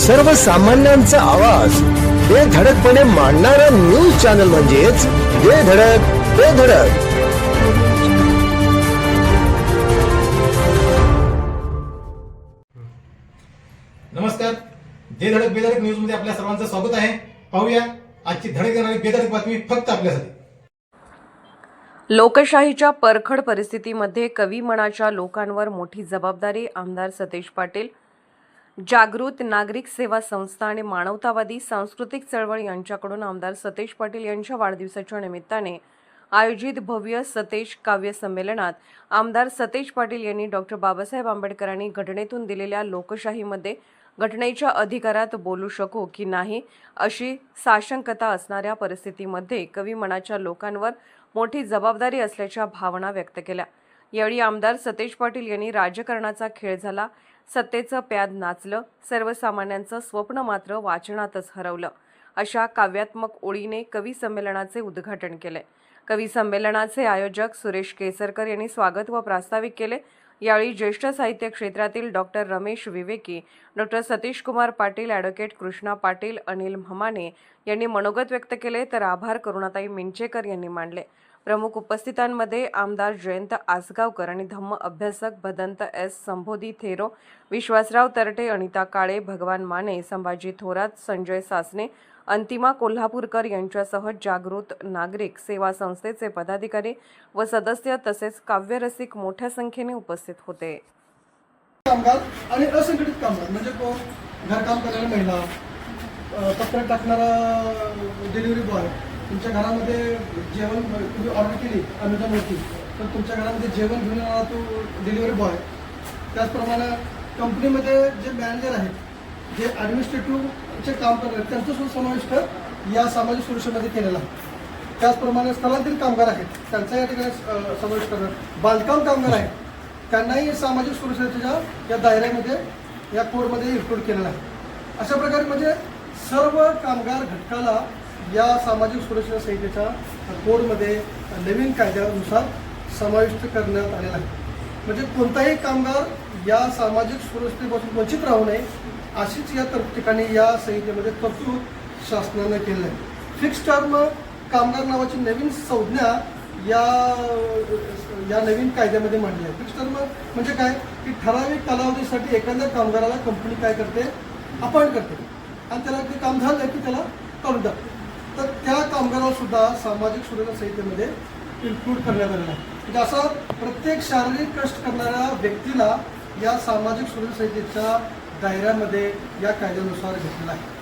सर्वसामान्यांचा आवाज. बेधडकपणे मांडणारा न्यूज चॅनल म्हणजेच बेधडक बेधडक नमस्कार. जे धडक बेधडक न्यूजमध्ये आपल्या सर्वांचं स्वागत आहे. पाहूया आजची धडक देणारी बेधडक बातमी फक्त आपल्यासाठी. लोकशाहीच्या परखड परिस्थितीमध्ये कवी मनाच्या लोकांवर मोठी जबाबदारी आमदार सतेज पाटील जागृत नागरिक सेवा संस्था आणि मानवतावादी सांस्कृतिक चळवळ यांच्याकडून आमदार सतेज पाटील यांच्या वाढदिवसाच्या निमित्ताने आयोजित भव्य सतेज काव्य संमेलनात आमदार सतेज पाटील यांनी डॉक्टर बाबासाहेब आंबेडकरांनी घटनेतून दिलेल्या लोकशाहीमध्ये घटनेच्या अधिकारात बोलू शकू की नाही अशी साशंकता असणाऱ्या परिस्थितीमध्ये कवी मनाच्या लोकांवर मोठी जबाबदारी असल्याच्या भावना व्यक्त केल्या. यावेळी आमदार सतेज पाटील यांनी राजकारणाचा खेळ झाला. सत्तेचं प्याद नाचलं. सर्वसामान्यांचं स्वप्न मात्र वाचनातच हरवलं. अशा काव्यात्मक ओळीने कवी संमेलनाचे उद्घाटन केले. कवी संमेलनाचे आयोजक सुरेश केसरकर यांनी स्वागत व प्रास्ताविक केले. यावेळी ज्येष्ठ साहित्य क्षेत्रातील doctor Ramesh Viveki doctor Satish Kumar Patil advocate Krishna Patil Anil Mhamane यांनी मनोगत व्यक्त केले. तर आभार करुणाताई मिंचेकर यांनी मांडले. प्रमुख उपस्थितांमध्ये आमदार जयंत आसगावकर आणि धम्म अभ्यासक भदंत एस संबोधी थेरो विश्वासराव तरटे अनिता काळे भगवान माने संभाजी थोरात संजय सासने अंतिमा कोल्हापूरकर यांच्यासह जागृत नागरिक सेवा संस्थेचे पदाधिकारी व सदस्य तसेच काव्यरसिक मोठ्या संख्येने उपस्थित होते. कामगार आणि असंघटित कामगार म्हणजे कोण? घरकाम करणाऱ्या महिला कपडे टाकणारा डिलिव्हरी तुमच्या घरामध्ये जेवण तुम्ही ऑर्डर केली अमेझॉनवरती तर तुमच्या घरामध्ये जेवण घेऊन येणारा तो डिलिव्हरी बॉय त्याचप्रमाणे कंपनीमध्ये जे मॅनेजर आहेत जे ॲडमिनिस्ट्रेटिव्हचे काम करतात त्यांचा सुद्धा समाविष्ट या सामाजिक सुरक्षेमध्ये केलेला आहे. त्याचप्रमाणे स्थलांतरित कामगार आहेत त्यांचा या ठिकाणी समावेश करतात बांधकाम कामगार आहेत त्यांनाही सामाजिक सुरक्षेच्या या दायऱ्यामध्ये या कोडमध्ये इन्क्लूड केलेला आहे. अशा प्रकारे म्हणजे सर्व कामगार घटकाला या सामाजिक सुरक्षा संहितेच्या कोडमध्ये नवीन कायद्यानुसार समाविष्ट करण्यात आलेला आहे. म्हणजे कोणताही कामगार या सामाजिक सुरक्षेपासून वंचित राहू नये अशीच या तर ठिकाणी या संहितेमध्ये तरतूद शासनानं केलेलं आहे. फिक्स टर्म कामगार नावाची नवीन संज्ञा या या नवीन कायद्यामध्ये मांडली आहे. फिक्स टर्म म्हणजे काय? की ठराविक कालावधीसाठी एखाद्या कामगाराला कंपनी काय करते? अपॉइंट करते. आणि त्याला ते काम झालं की त्याला काढून टाकते. तर त्या कामगाराला सुद्धा सामाजिक सुरक्षा संहितेमध्ये इन्क्लूड करण्यात आलेला आहे. म्हणजे असा प्रत्येक शारीरिक कष्ट करणाऱ्या व्यक्तीला या सामाजिक सुरक्षा संहितेच्या दायऱ्यामध्ये या कायद्यानुसार घेतलेला आहे.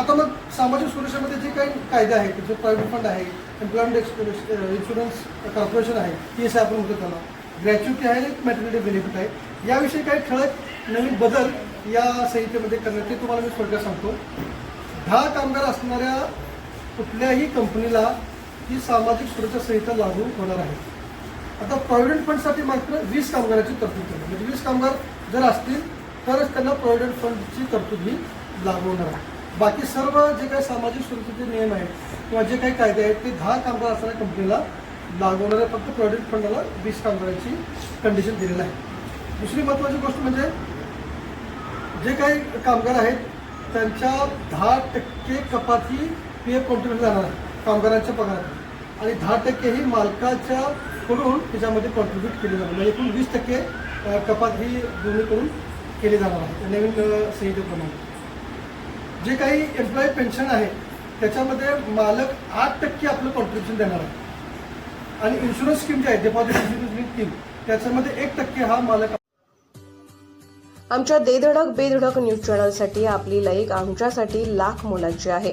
आता मग सामाजिक सुरक्षेमध्ये जे काही कायदे आहेत जे प्रायव्हेट फंड आहे एम्प्लॉयमेंट इन्शुरन्स कॉर्पोरेशन आहे पी एस आय आपण म्हणतो त्याला ग्रॅच्युटी आहे आणि मॅटर्निटी बेनिफिट आहे. याविषयी काही ठळक नवीन बदल या संहितेमध्ये करण्यात ते तुम्हाला मी थोडक्यात सांगतो. दहा कामगार असणाऱ्या कुठल्याही कंपनीला ही सामाजिक सुरक्षा संहिता लागू होणार आहे. आता प्रॉव्हिडंट फंडसाठी मात्र वीस कामगाराची तरतूद केली. म्हणजे वीस कामगार जर असतील तरच त्यांना प्रॉव्हिडंट फंडची तरतूद ही लागू होणार आहे. बाकी सर्व जे काही सामाजिक सुरक्षेचे नियम आहेत किंवा जे काही कायदे आहेत ते दहा कामगार असणाऱ्या कंपनीला लागू होणार आहे. फक्त प्रॉव्हिडंट फंडाला वीस कामगारांची कंडिशन दिलेलं आहे. दुसरी महत्त्वाची गोष्ट म्हणजे जे काही कामगार आहेत त्यांच्या दहा टक्के कपात ही पी एफ कॉन्ट्रीब्युट जाणार कामगारांच्या पगारात. आणि दहा टक्के ही मालकाच्या कडून त्याच्यामध्ये कॉन्ट्रीब्यूट केली जाणार. म्हणजे एकूण वीस टक्के कपात ही दोन्हीकडून केली जाणार आहे नवीन संहितेप्रमाणे. जे काही एम्प्लॉई पेन्शन आहे त्याच्यामध्ये मालक आठ टक्के आपलं कॉन्ट्रीब्युशन देणार आहे. आणि इन्शुरन्स स्कीम जी आहे डिपॉझिट इन्शुरन्स स्कीम त्याच्यामध्ये एक टक्के हा मालक आमच्या देधडक बेधडक न्यूज चॅनलसाठी आपली लाईक आमच्यासाठी लाख मोलाची आहे.